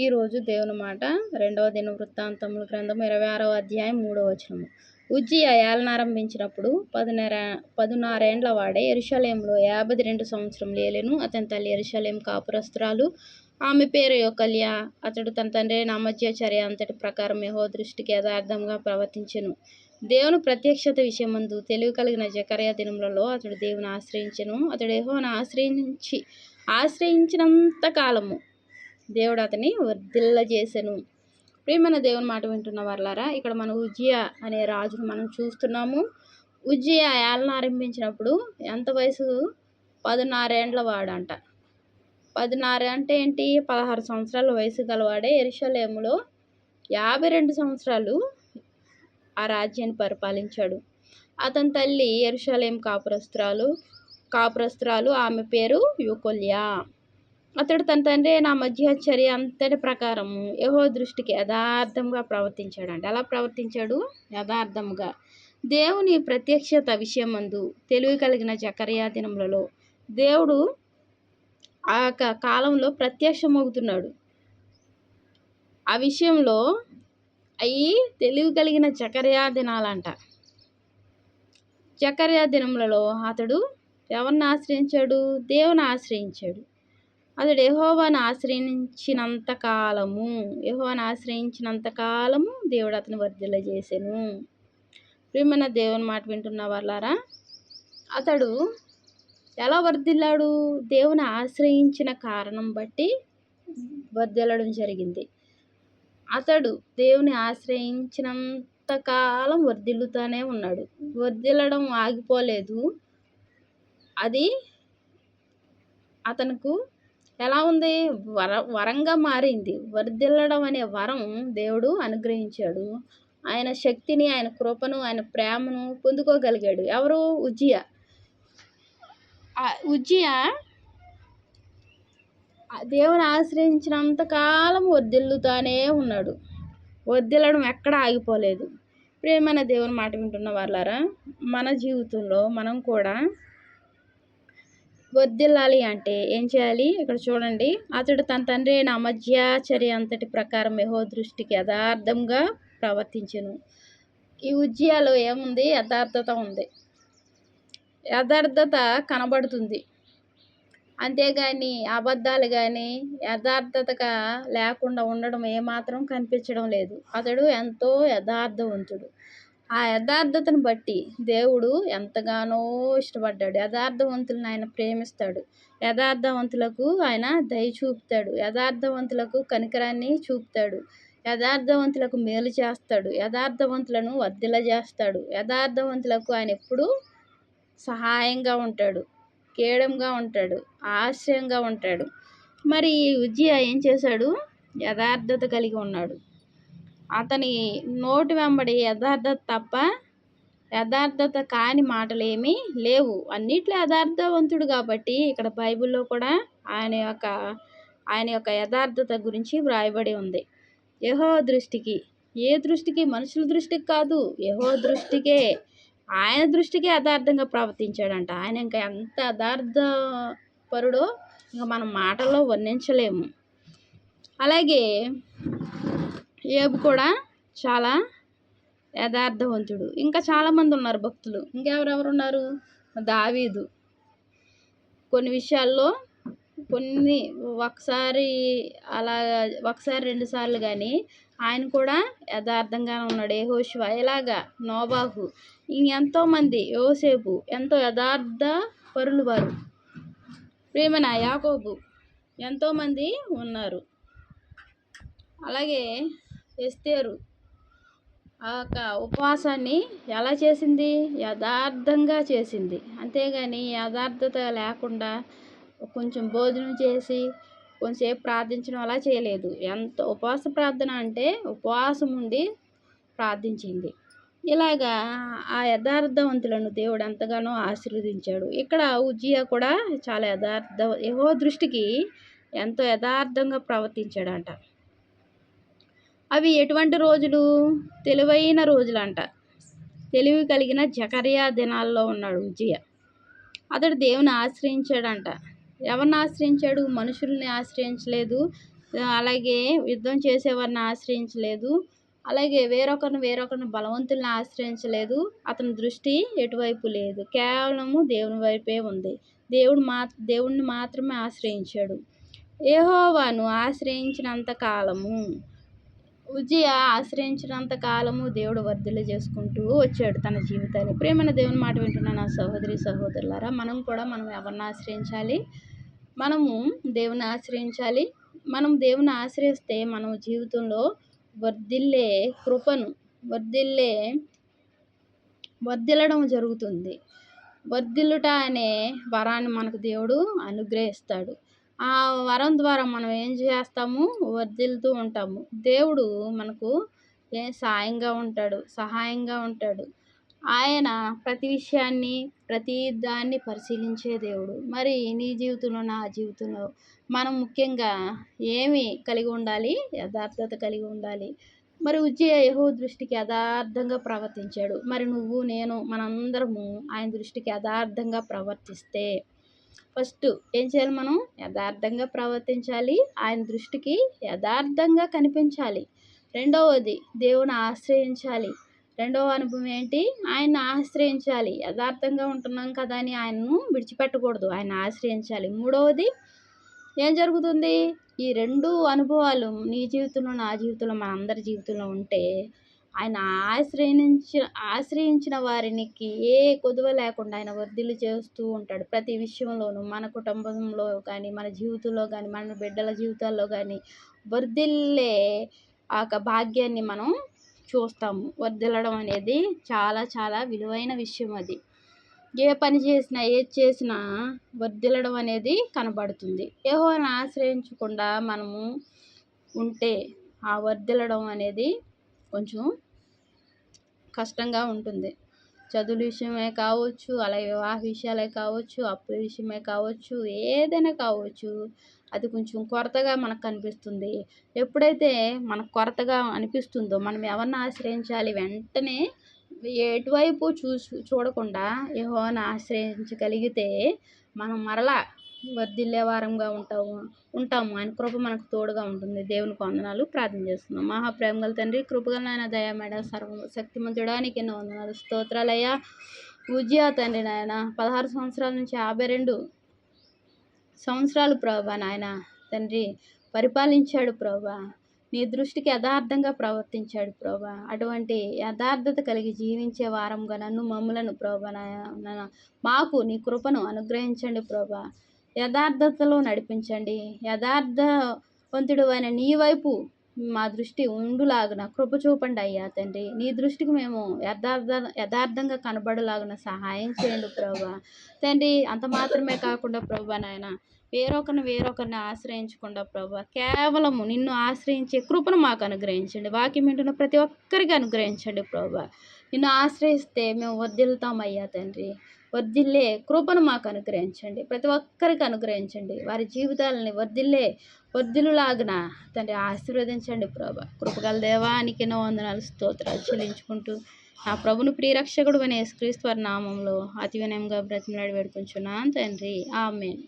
ఈరోజు దేవుని మాట. రెండవ దిన వృత్తాంతముల గ్రంథం ఇరవై ఆరవ అధ్యాయం మూడవ వచనము. ఉజ్జియ ఏలనారంభించినప్పుడు పదునర పదునారేండ్ల వాడే ఎరుషలేంలో యాభై రెండు సంవత్సరం లేలేను. అతని తల్లి ఎరుషలేం కాపురస్త్రాలు. ఆమె పేరు యొకల్య. అతడు తన తండ్రి నామధ్యచర్య అంతటి ప్రకారం యహో దృష్టికి యథార్థంగా ప్రవర్తించెను. దేవుని ప్రత్యక్షత విషయమందు తెలివి కలిగిన జకర్య దినములలో అతడు దేవుని ఆశ్రయించెను. అతడు యహోను ఆశ్రయించి ఆశ్రయించినంత కాలము దేవుడు అతని వర్ధిల్ల చేసెను ప్రియమైన దేవుని మాట వింటున్న వాళ్ళారా ఇక్కడ మనం ఉజ్జయ అనే రాజును మనం చూస్తున్నాము. ఉజ్జియా ఏళ్ళను ఆరంభించినప్పుడు ఎంత వయసు? పదినారేండ్ల వాడంట. పదినారు అంటే ఏంటి? పదహారు సంవత్సరాల వయసు గలవాడే ఎరుషలేములో యాభై రెండు సంవత్సరాలు ఆ రాజ్యాన్ని పరిపాలించాడు. అతని తల్లి ఎరుషలేం కాపురస్త్రాలు కాపురస్త్రాలు ఆమె పేరు యుకొల్యా. అతడు తన తండ్రి నా మధ్యచర్య అంతటి ప్రకారం యహో దృష్టికి యథార్థంగా ప్రవర్తించాడు ఎలా ప్రవర్తించాడు? యథార్థంగా దేవుని ప్రత్యక్షత విషయమందు తెలివి కలిగిన జకర్యా దినములలో దేవుడు ఆ యొక్క కాలంలో ప్రత్యక్షమవుతున్నాడు. ఆ విషయంలో అవి తెలివి కలిగిన జకర్యా దినాలంట. జకర్యా దినములలో అతడు ఎవరిని ఆశ్రయించాడు? దేవుని ఆశ్రయించాడు. అతడు యహోవాను ఆశ్రయించినంత కాలము యహోవాను ఆశ్రయించినంత కాలము దేవుడు అతను వర్ధిల్ల చేశాను ప్రియమైన దేవుని మాట వింటున్న వాళ్ళారా అతడు ఎలా వర్ధిల్లాడు? దేవుని ఆశ్రయించిన కారణం బట్టి వర్ధిల్లడం జరిగింది. అతడు దేవుని ఆశ్రయించినంత కాలం వర్ధిల్లుతూనే ఉన్నాడు. వర్ధిల్లడం ఆగిపోలేదు. అది అతనుకు ఎలా ఉంది? వర వరంగా మారింది. వర్ధిల్లడం అనే వరం దేవుడు అనుగ్రహించాడు. ఆయన శక్తిని ఆయన కృపను ఆయన ప్రేమను పొందుకోగలిగాడు. ఎవరు? ఉజ్జియ. ఉజ్జియ దేవుని ఆశ్రయించినంత కాలం ఉన్నాడు. వర్దిల్లడం ఎక్కడ ఆగిపోలేదు. ప్రేమైన దేవుని మాట వింటున్న వాళ్ళారా మన జీవితంలో మనం కూడా వర్ధిల్లాలి అంటే ఏం చేయాలి? ఇక్కడ చూడండి. అతడు తన తండ్రి అయిన అమధ్యాచర్య అంతటి ప్రకారం యహో దృష్టికి యథార్థంగా ప్రవర్తించను. ఈ ఉజ్జయాలో ఏముంది? యథార్థత ఉంది. యథార్థత కనబడుతుంది. అంతేగాని అబద్ధాలు కానీ యథార్థతగా లేకుండా ఉండడం ఏమాత్రం కనిపించడం లేదు. అతడు ఎంతో యథార్థవంతుడు. ఆ యథార్థతను బట్టి దేవుడు ఎంతగానో ఇష్టపడ్డాడు. యథార్థవంతులను ఆయన ప్రేమిస్తాడు. యథార్థవంతులకు ఆయన దయ చూపుతాడు. యథార్థవంతులకు కనికరాన్ని చూపుతాడు. యథార్థవంతులకు మేలు చేస్తాడు. యథార్థవంతులను వర్ధిల చేస్తాడు యథార్థవంతులకు ఆయన ఎప్పుడూ సహాయంగా ఉంటాడు. కేడంగా ఉంటాడు. ఆశ్రయంగా ఉంటాడు. మరి ఉజ్జియా ఏం చేశాడు? యథార్థత కలిగి ఉన్నాడు. అతని నోటి వెంబడి యథార్థత తప్ప యథార్థత కాని మాటలేమీ లేవు. అన్నిట్లో యథార్థవంతుడు కాబట్టి ఇక్కడ బైబిల్లో కూడా ఆయన యొక్క ఆయన యొక్క యథార్థత గురించి వ్రాయబడి ఉంది. యహో దృష్టికి ఏ దృష్టికి? మనుషుల దృష్టికి కాదు. యహో దృష్టికే ఆయన దృష్టికే యథార్థంగా ప్రవర్తించాడంట. ఆయన ఇంకా ఎంత యథార్థ పరుడో ఇంకా మనం మాటల్లో వర్ణించలేము. అలాగే ఏబు కూడా చాలా యథార్థవంతుడు. ఇంకా చాలామంది ఉన్నారు భక్తులు. ఇంకెవరెవరు ఉన్నారు? దావీదు. కొన్ని విషయాల్లో కొన్ని ఒకసారి అలా ఒకసారి రెండు సార్లు కానీ ఆయన కూడా యథార్థంగానే ఉన్నాడు. ఏ ఇలాగా నోబాహు. ఎంతోమంది యోసేపు ఎంతో యథార్థ పరులు వారు ప్రేమన యాకోబు ఎంతోమంది ఉన్నారు. అలాగే ఎస్తేరు. ఆ యొక్క ఉపవాసాన్ని ఎలా చేసింది? యథార్థంగా చేసింది. అంతేగాని యథార్థత లేకుండా కొంచెం భోజనం చేసి కొంచెంసేపు ప్రార్థించడం అలా చేయలేదు. ఎంత ఉపవాస ప్రార్థన అంటే ఉపవాసం ఉండి ప్రార్థించింది. ఇలాగా ఆ యథార్థవంతులను దేవుడు ఎంతగానో ఆశీర్వదించాడు. ఇక్కడ ఉజ్జియా కూడా చాలా యథార్థ ఏవో దృష్టికి ఎంతో యథార్థంగా ప్రవర్తించాడంట. అవి ఎటువంటి రోజులు? తెలివైన రోజులు అంట తెలివి కలిగిన జకరియా దినాల్లో ఉన్నాడు విజయ. అతడు దేవుని ఆశ్రయించాడంట. ఎవరిని ఆశ్రయించాడు? మనుషుల్ని ఆశ్రయించలేదు. అలాగే యుద్ధం చేసేవారిని ఆశ్రయించలేదు. అలాగే వేరొకరిని వేరొకరిని బలవంతుల్ని ఆశ్రయించలేదు. అతని దృష్టి ఎటువైపు లేదు. కేవలము దేవుని వైపే ఉంది. దేవుడు మా దేవుణ్ణి మాత్రమే ఆశ్రయించాడు. ఏహోవాను ఆశ్రయించినంత కాలము ఉజ్జియా ఆశ్రయించినంత కాలము దేవుడు వర్ధిల్ల చేసుకుంటూ వచ్చాడు తన జీవితాన్ని. ప్రేమైన దేవుని మాట వింటున్న నా సహోదరి సహోదరులారా మనం కూడా మనం ఎవరిని ఆశ్రయించాలి? మనము దేవుని ఆశ్రయించాలి? మనం దేవుని ఆశ్రయిస్తే మనం జీవితంలో వర్ధిల్లే కృపను వర్ధిల్లే వర్ధిల్లడం జరుగుతుంది. వర్ధిల్లుట అనే వరాన్ని మనకు దేవుడు అనుగ్రహిస్తాడు. ఆ వరం ద్వారా మనం ఏం చేస్తాము? వర్ధిల్లుతూ ఉంటాము. దేవుడు మనకు ఏ సాయంగా ఉంటాడు? సహాయంగా ఉంటాడు. ఆయన ప్రతి విషయాన్ని ప్రతి దాన్ని పరిశీలించే దేవుడు. మరి నీ జీవితంలో నా జీవితంలో మనం ముఖ్యంగా ఏమి కలిగి ఉండాలి? యథార్థత కలిగి ఉండాలి. మరి ఉజ్జయ యహో దృష్టికి యథార్థంగా ప్రవర్తించాడు. మరి నువ్వు నేను మనందరము ఆయన దృష్టికి యథార్థంగా ప్రవర్తిస్తే ఫస్ట్ ఏం చేయాలి మనం? యథార్థంగా ప్రవర్తించాలి. ఆయన దృష్టికి యథార్థంగా కనిపించాలి. రెండవది దేవుని ఆశ్రయించాలి. రెండవ అనుభవం ఏంటి? ఆయన ఆశ్రయించాలి. యథార్థంగా ఉంటున్నాం కదా అని ఆయనను విడిచిపెట్టకూడదు. ఆయన ఆశ్రయించాలి. మూడవది ఏం జరుగుతుంది? ఈ రెండు అనుభవాలు నీ జీవితంలో నా జీవితంలో మన అందరి జీవితంలో ఉంటే ఆయన ఆశ్రయించిన ఆశ్రయించిన వారికి ఏ కొదువ లేకుండా ఆయన వర్ధిల్లు చేస్తూ ఉంటాడు. ప్రతి విషయంలోనూ మన కుటుంబంలో కానీ మన జీవితంలో కానీ మన బిడ్డల జీవితాల్లో కానీ వర్ధిల్లే ఆ యొక్క భాగ్యాన్ని మనం చూస్తాము. వర్ధిల్లడం అనేది చాలా చాలా విలువైన విషయం అది. ఏ పని చేసినా ఏది చేసినా వర్ధిల్లడం అనేది కనబడుతుంది. ఏహోని ఆశ్రయించకుండా మనము ఉంటే ఆ వర్ధిల్లడం అనేది కొంచెం కష్టంగా ఉంటుంది. చదువుల విషయమే కావచ్చు అలాగే వివాహ విషయాలే కావచ్చు అప్పుల విషయమే కావచ్చు ఏదైనా కావచ్చు అది కొంచెం కొరతగా మనకు కనిపిస్తుంది. ఎప్పుడైతే మనకు కొరతగా అనిపిస్తుందో మనం ఎవరిని ఆశ్రయించాలి వెంటనే ఎటువైపు చూసు చూడకుండా యెహోవాను ఆశ్రయించగలిగితే మనం మరలా వర్ధిల్లే వారంగా ఉంటాము ఉంటాము. ఆయన కృప మనకు తోడుగా ఉంటుంది. దేవునికి వందనాలు. ప్రార్థన చేస్తున్నాం. మహాప్రేమ గల తండ్రి కృపగల నాయన దయామేడ సర్వ శక్తిమంతుడానికి ఎన్నో వందనాలు. స్తోత్రాలయ్యా ఉజ్జయా తండ్రి నాయన. పదహారు సంవత్సరాల నుంచి యాభై రెండు సంవత్సరాలు ప్రభా నాయన. తండ్రి పరిపాలించాడు ప్రభా. నీ దృష్టికి యథార్థంగా ప్రవర్తించాడు ప్రభా. అటువంటి యథార్థత కలిగి జీవించే వారంగా నన్ను మమ్ములను ప్రభా నాయన. మాకు నీ కృపను అనుగ్రహించండి ప్రభా. యథార్థతలో నడిపించండి. యథార్థవంతుడు అయిన నీ వైపు మా దృష్టి ఉండులాగున కృప చూపండి అయ్యా తండ్రి. నీ దృష్టికి మేము యథార్థ యథార్థంగా కనబడలాగున సహాయం చేయండి ప్రభా. తండ్రి అంత మాత్రమే కాకుండా ప్రభా నాయన వేరొకరిని వేరొకరిని ఆశ్రయించకుండా ప్రభా కేవలము నిన్ను ఆశ్రయించే కృపను మాకు అనుగ్రహించండి. వాక్యం వింటున్న ప్రతి ఒక్కరికి అనుగ్రహించండి ప్రభా. నిన్ను ఆశ్రయిస్తే మేము వదిలుతామయ్యా తండ్రి. వర్ధిల్లే కృపను మాకు అనుగ్రహించండి. ప్రతి ఒక్కరికి అనుగ్రహించండి. వారి జీవితాలని వర్ధిల్లే వర్ధిల్లులాగున తండ్రి ఆశీర్వదించండి ప్రభా. కృపగల దేవానికి ఎన్నో వందనాలు స్తోత్రాలు చెల్లించుకుంటూ నా ప్రభుని ప్రియరక్షకుడు అనే క్రీస్తు వారి నామంలో అతి వినయంగా బ్రతిమలాడి వేడుకుంటున్నాను తండ్రి. ఆమెన్.